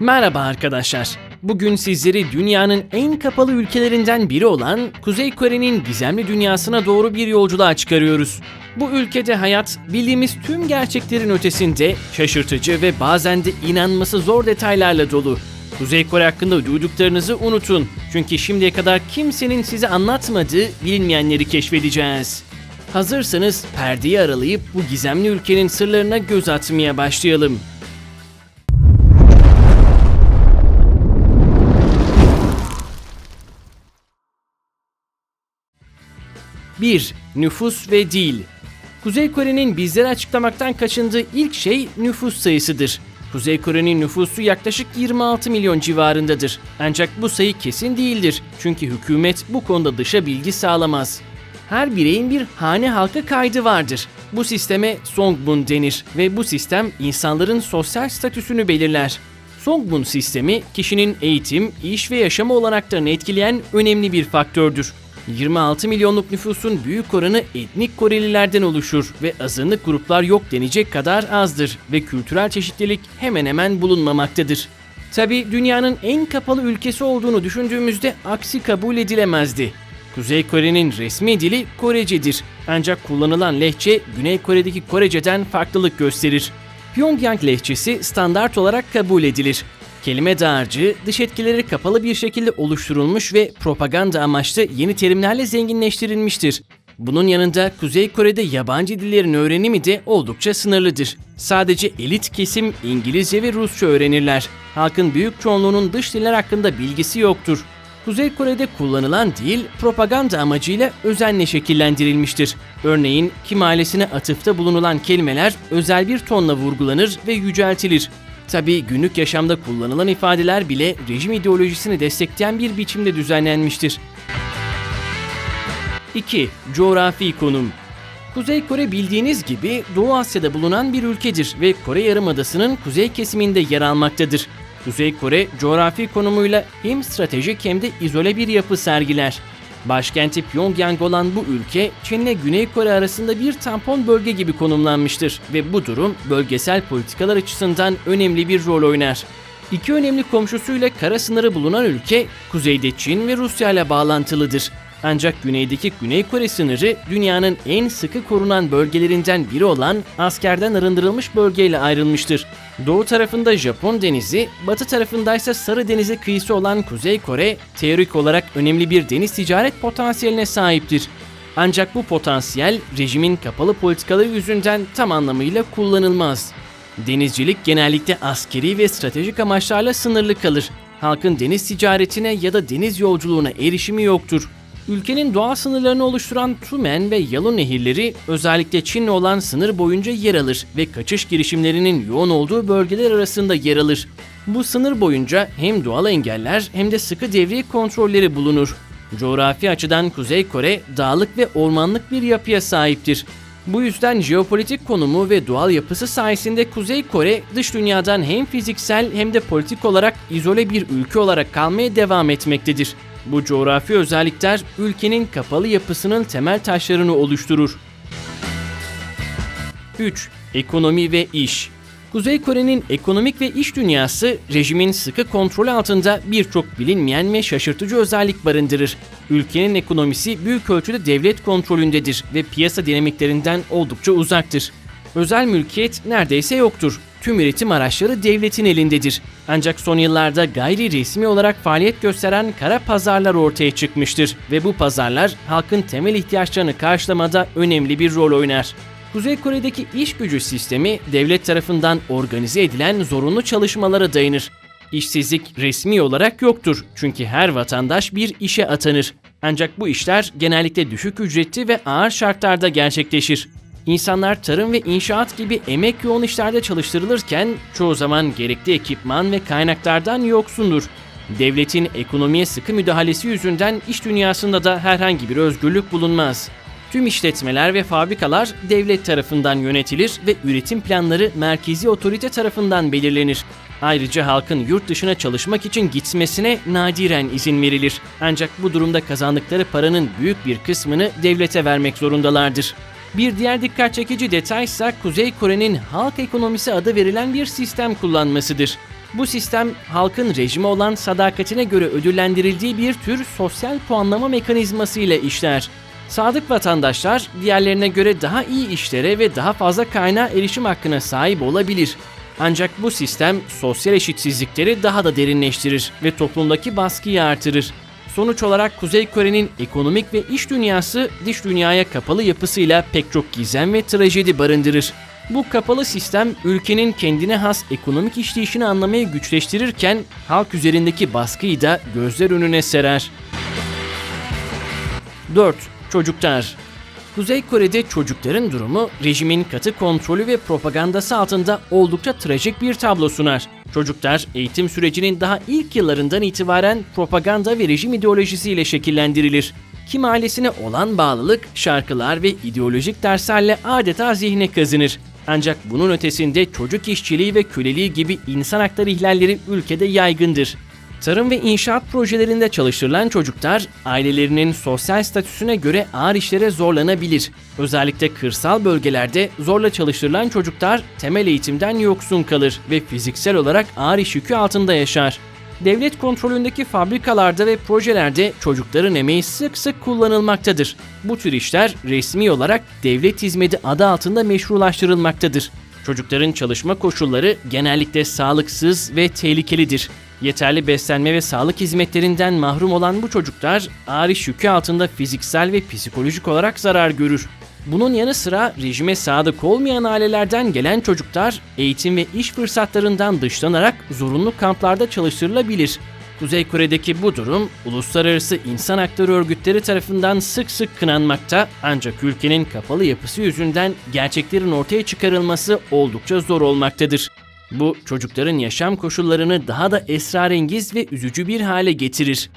Merhaba arkadaşlar. Bugün sizleri dünyanın en kapalı ülkelerinden biri olan Kuzey Kore'nin gizemli dünyasına doğru bir yolculuğa çıkarıyoruz. Bu ülkede hayat bildiğimiz tüm gerçeklerin ötesinde şaşırtıcı ve bazen de inanması zor detaylarla dolu. Kuzey Kore hakkında duyduklarınızı unutun. Çünkü şimdiye kadar kimsenin size anlatmadığı bilinmeyenleri keşfedeceğiz. Hazırsanız perdeyi aralayıp bu gizemli ülkenin sırlarına göz atmaya başlayalım. 1. Nüfus ve dil. Kuzey Kore'nin bizlere açıklamaktan kaçındığı ilk şey nüfus sayısıdır. Kuzey Kore'nin nüfusu yaklaşık 26 milyon civarındadır. Ancak bu sayı kesin değildir. Çünkü hükümet bu konuda dışa bilgi sağlamaz. Her bireyin bir hane halka kaydı vardır. Bu sisteme Songbun denir ve bu sistem insanların sosyal statüsünü belirler. Songbun sistemi kişinin eğitim, iş ve yaşamı olanaklarını etkileyen önemli bir faktördür. 26 milyonluk nüfusun büyük oranı etnik Korelilerden oluşur ve azınlık gruplar yok denecek kadar azdır ve kültürel çeşitlilik hemen hemen bulunmamaktadır. Tabi dünyanın en kapalı ülkesi olduğunu düşündüğümüzde aksi kabul edilemezdi. Kuzey Kore'nin resmi dili Korecedir. Ancak kullanılan lehçe Güney Kore'deki Korece'den farklılık gösterir. Pyongyang lehçesi standart olarak kabul edilir. Kelime dağarcığı dış etkileri kapalı bir şekilde oluşturulmuş ve propaganda amaçlı yeni terimlerle zenginleştirilmiştir. Bunun yanında Kuzey Kore'de yabancı dillerin öğrenimi de oldukça sınırlıdır. Sadece elit kesim İngilizce ve Rusça öğrenirler. Halkın büyük çoğunluğunun dış diller hakkında bilgisi yoktur. Kuzey Kore'de kullanılan dil propaganda amacıyla özenle şekillendirilmiştir. Örneğin kim ailesine atıfta bulunulan kelimeler özel bir tonla vurgulanır ve yüceltilir. Tabi günlük yaşamda kullanılan ifadeler bile rejim ideolojisini destekleyen bir biçimde düzenlenmiştir. 2. Coğrafi konum Kuzey Kore bildiğiniz gibi Doğu Asya'da bulunan bir ülkedir ve Kore Yarımadası'nın kuzey kesiminde yer almaktadır. Kuzey Kore coğrafi konumuyla hem stratejik hem de izole bir yapı sergiler. Başkenti Pyongyang olan bu ülke Çin ile Güney Kore arasında bir tampon bölge gibi konumlanmıştır ve bu durum bölgesel politikalar açısından önemli bir rol oynar. İki önemli komşusuyla kara sınırı bulunan ülke kuzeyde Çin ve Rusya ile bağlantılıdır. Ancak güneydeki Güney Kore sınırı dünyanın en sıkı korunan bölgelerinden biri olan askerden arındırılmış bölgeyle ayrılmıştır. Doğu tarafında Japon denizi, batı tarafındaysa Sarı Denizi kıyısı olan Kuzey Kore, teorik olarak önemli bir deniz ticaret potansiyeline sahiptir. Ancak bu potansiyel rejimin kapalı politikaları yüzünden tam anlamıyla kullanılmaz. Denizcilik genellikle askeri ve stratejik amaçlarla sınırlı kalır. Halkın deniz ticaretine ya da deniz yolculuğuna erişimi yoktur. Ülkenin doğal sınırlarını oluşturan Tumen ve Yalu nehirleri özellikle Çin'le olan sınır boyunca yer alır ve kaçış girişimlerinin yoğun olduğu bölgeler arasında yer alır. Bu sınır boyunca hem doğal engeller hem de sıkı devriye kontrolleri bulunur. Coğrafi açıdan Kuzey Kore dağlık ve ormanlık bir yapıya sahiptir. Bu yüzden jeopolitik konumu ve doğal yapısı sayesinde Kuzey Kore dış dünyadan hem fiziksel hem de politik olarak izole bir ülke olarak kalmaya devam etmektedir. Bu coğrafi özellikler ülkenin kapalı yapısının temel taşlarını oluşturur. 3. Ekonomi ve iş Kuzey Kore'nin ekonomik ve iş dünyası rejimin sıkı kontrol altında birçok bilinmeyen ve şaşırtıcı özellik barındırır. Ülkenin ekonomisi büyük ölçüde devlet kontrolündedir ve piyasa dinamiklerinden oldukça uzaktır. Özel mülkiyet neredeyse yoktur. Tüm üretim araçları devletin elindedir. Ancak son yıllarda gayri resmi olarak faaliyet gösteren kara pazarlar ortaya çıkmıştır ve bu pazarlar halkın temel ihtiyaçlarını karşılamada önemli bir rol oynar. Kuzey Kore'deki iş gücü sistemi devlet tarafından organize edilen zorunlu çalışmalara dayanır. İşsizlik resmi olarak yoktur çünkü her vatandaş bir işe atanır. Ancak bu işler genellikle düşük ücretli ve ağır şartlarda gerçekleşir. İnsanlar tarım ve inşaat gibi emek yoğun işlerde çalıştırılırken çoğu zaman gerekli ekipman ve kaynaklardan yoksundur. Devletin ekonomiye sıkı müdahalesi yüzünden iş dünyasında da herhangi bir özgürlük bulunmaz. Tüm işletmeler ve fabrikalar devlet tarafından yönetilir ve üretim planları merkezi otorite tarafından belirlenir. Ayrıca halkın yurt dışına çalışmak için gitmesine nadiren izin verilir. Ancak bu durumda kazandıkları paranın büyük bir kısmını devlete vermek zorundalardır. Bir diğer dikkat çekici detay ise Kuzey Kore'nin halk ekonomisi adı verilen bir sistem kullanmasıdır. Bu sistem halkın rejime olan sadakatine göre ödüllendirildiği bir tür sosyal puanlama mekanizması ile işler. Sadık vatandaşlar diğerlerine göre daha iyi işlere ve daha fazla kaynağa erişim hakkına sahip olabilir. Ancak bu sistem sosyal eşitsizlikleri daha da derinleştirir ve toplumdaki baskıyı artırır. Sonuç olarak Kuzey Kore'nin ekonomik ve iş dünyası dış dünyaya kapalı yapısıyla pek çok gizem ve trajedi barındırır. Bu kapalı sistem ülkenin kendine has ekonomik işleyişini anlamayı güçleştirirken halk üzerindeki baskıyı da gözler önüne serer. 4. Çocuklar Kuzey Kore'de çocukların durumu rejimin katı kontrolü ve propagandası altında oldukça trajik bir tablo sunar. Çocuklar eğitim sürecinin daha ilk yıllarından itibaren propaganda ve rejim ideolojisiyle şekillendirilir. Kim ailesine olan bağlılık, şarkılar ve ideolojik derslerle adeta zihne kazınır. Ancak bunun ötesinde çocuk işçiliği ve köleliği gibi insan hakları ihlalleri ülkede yaygındır. Tarım ve inşaat projelerinde çalıştırılan çocuklar ailelerinin sosyal statüsüne göre ağır işlere zorlanabilir. Özellikle kırsal bölgelerde zorla çalıştırılan çocuklar temel eğitimden yoksun kalır ve fiziksel olarak ağır iş yükü altında yaşar. Devlet kontrolündeki fabrikalarda ve projelerde çocukların emeği sık sık kullanılmaktadır. Bu tür işler resmi olarak devlet hizmeti adı altında meşrulaştırılmaktadır. Çocukların çalışma koşulları genellikle sağlıksız ve tehlikelidir. Yeterli beslenme ve sağlık hizmetlerinden mahrum olan bu çocuklar ağır iş yükü altında fiziksel ve psikolojik olarak zarar görür. Bunun yanı sıra rejime sadık olmayan ailelerden gelen çocuklar eğitim ve iş fırsatlarından dışlanarak zorunlu kamplarda çalıştırılabilir. Kuzey Kore'deki bu durum uluslararası insan hakları örgütleri tarafından sık sık kınanmakta ancak ülkenin kapalı yapısı yüzünden gerçeklerin ortaya çıkarılması oldukça zor olmaktadır. Bu çocukların yaşam koşullarını daha da esrarengiz ve üzücü bir hale getirir.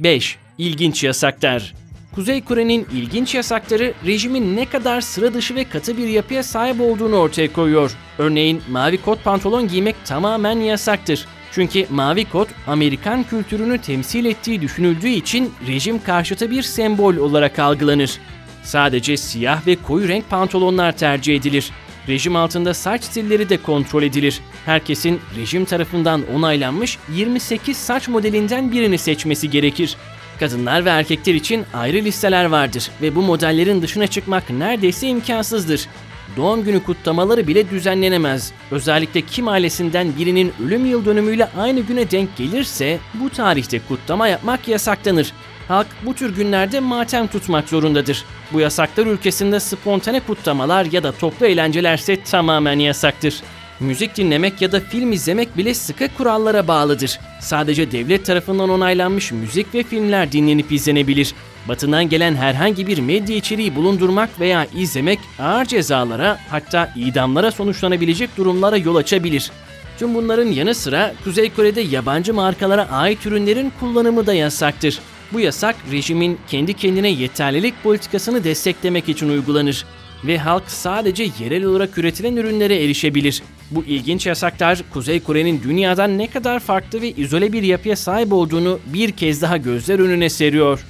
5. İlginç yasaklar Kuzey Kore'nin ilginç yasakları rejimin ne kadar sıra dışı ve katı bir yapıya sahip olduğunu ortaya koyuyor. Örneğin mavi kot pantolon giymek tamamen yasaktır. Çünkü mavi kot Amerikan kültürünü temsil ettiği düşünüldüğü için rejim karşıtı bir sembol olarak algılanır. Sadece siyah ve koyu renk pantolonlar tercih edilir. Rejim altında saç stilleri de kontrol edilir. Herkesin rejim tarafından onaylanmış 28 saç modelinden birini seçmesi gerekir. Kadınlar ve erkekler için ayrı listeler vardır ve bu modellerin dışına çıkmak neredeyse imkansızdır. Doğum günü kutlamaları bile düzenlenemez. Özellikle kim ailesinden birinin ölüm yıl dönümüyle aynı güne denk gelirse bu tarihte kutlama yapmak yasaklanır. Halk bu tür günlerde matem tutmak zorundadır. Bu yasaklar ülkesinde spontane kutlamalar ya da toplu eğlencelerse tamamen yasaktır. Müzik dinlemek ya da film izlemek bile sıkı kurallara bağlıdır. Sadece devlet tarafından onaylanmış müzik ve filmler dinlenip izlenebilir. Batıdan gelen herhangi bir medya içeriği bulundurmak veya izlemek ağır cezalara hatta idamlara sonuçlanabilecek durumlara yol açabilir. Tüm bunların yanı sıra Kuzey Kore'de yabancı markalara ait ürünlerin kullanımı da yasaktır. Bu yasak rejimin kendi kendine yeterlilik politikasını desteklemek için uygulanır ve halk sadece yerel olarak üretilen ürünlere erişebilir. Bu ilginç yasaklar Kuzey Kore'nin dünyadan ne kadar farklı ve izole bir yapıya sahip olduğunu bir kez daha gözler önüne seriyor.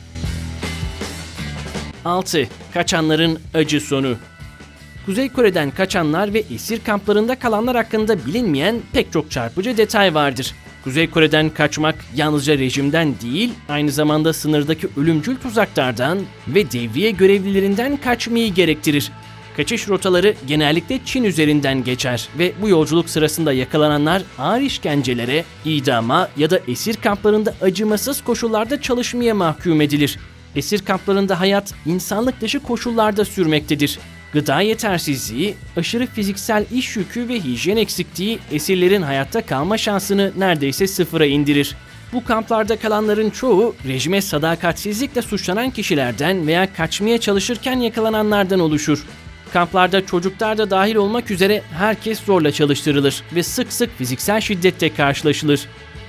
6. Kaçanların acı sonu Kuzey Kore'den kaçanlar ve esir kamplarında kalanlar hakkında bilinmeyen pek çok çarpıcı detay vardır. Kuzey Kore'den kaçmak yalnızca rejimden değil, aynı zamanda sınırdaki ölümcül tuzaklardan ve devriye görevlilerinden kaçmayı gerektirir. Kaçış rotaları genellikle Çin üzerinden geçer ve bu yolculuk sırasında yakalananlar ağır işkencelere, idama ya da esir kamplarında acımasız koşullarda çalışmaya mahkum edilir. Esir kamplarında hayat insanlık dışı koşullarda sürmektedir. Gıda yetersizliği, aşırı fiziksel iş yükü ve hijyen eksikliği esirlerin hayatta kalma şansını neredeyse sıfıra indirir. Bu kamplarda kalanların çoğu rejime sadakatsizlikle suçlanan kişilerden veya kaçmaya çalışırken yakalananlardan oluşur. Kamplarda çocuklar da dahil olmak üzere herkes zorla çalıştırılır ve sık sık fiziksel şiddette karşılaşılır.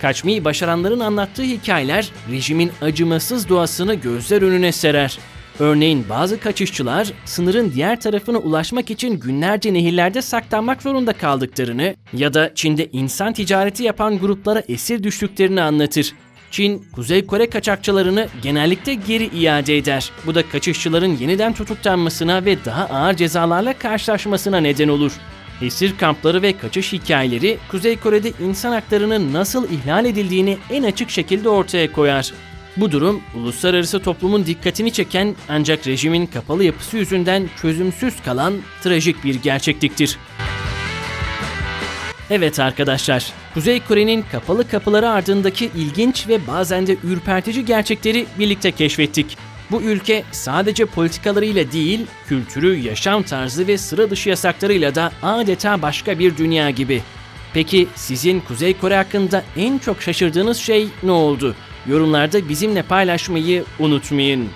Kaçmayı başaranların anlattığı hikayeler rejimin acımasız doğasını gözler önüne serer. Örneğin bazı kaçışçılar sınırın diğer tarafına ulaşmak için günlerce nehirlerde saklanmak zorunda kaldıklarını ya da Çin'de insan ticareti yapan gruplara esir düştüklerini anlatır. Çin, Kuzey Kore kaçakçılarını genellikle geri iade eder. Bu da kaçışçıların yeniden tutuklanmasına ve daha ağır cezalarla karşılaşmasına neden olur. Esir kampları ve kaçış hikayeleri Kuzey Kore'de insan haklarının nasıl ihlal edildiğini en açık şekilde ortaya koyar. Bu durum uluslararası toplumun dikkatini çeken ancak rejimin kapalı yapısı yüzünden çözümsüz kalan trajik bir gerçekliktir. Evet arkadaşlar, Kuzey Kore'nin kapalı kapıları ardındaki ilginç ve bazen de ürpertici gerçekleri birlikte keşfettik. Bu ülke sadece politikalarıyla değil, kültürü, yaşam tarzı ve sıra dışı yasaklarıyla da adeta başka bir dünya gibi. Peki sizin Kuzey Kore hakkında en çok şaşırdığınız şey ne oldu? Yorumlarda bizimle paylaşmayı unutmayın.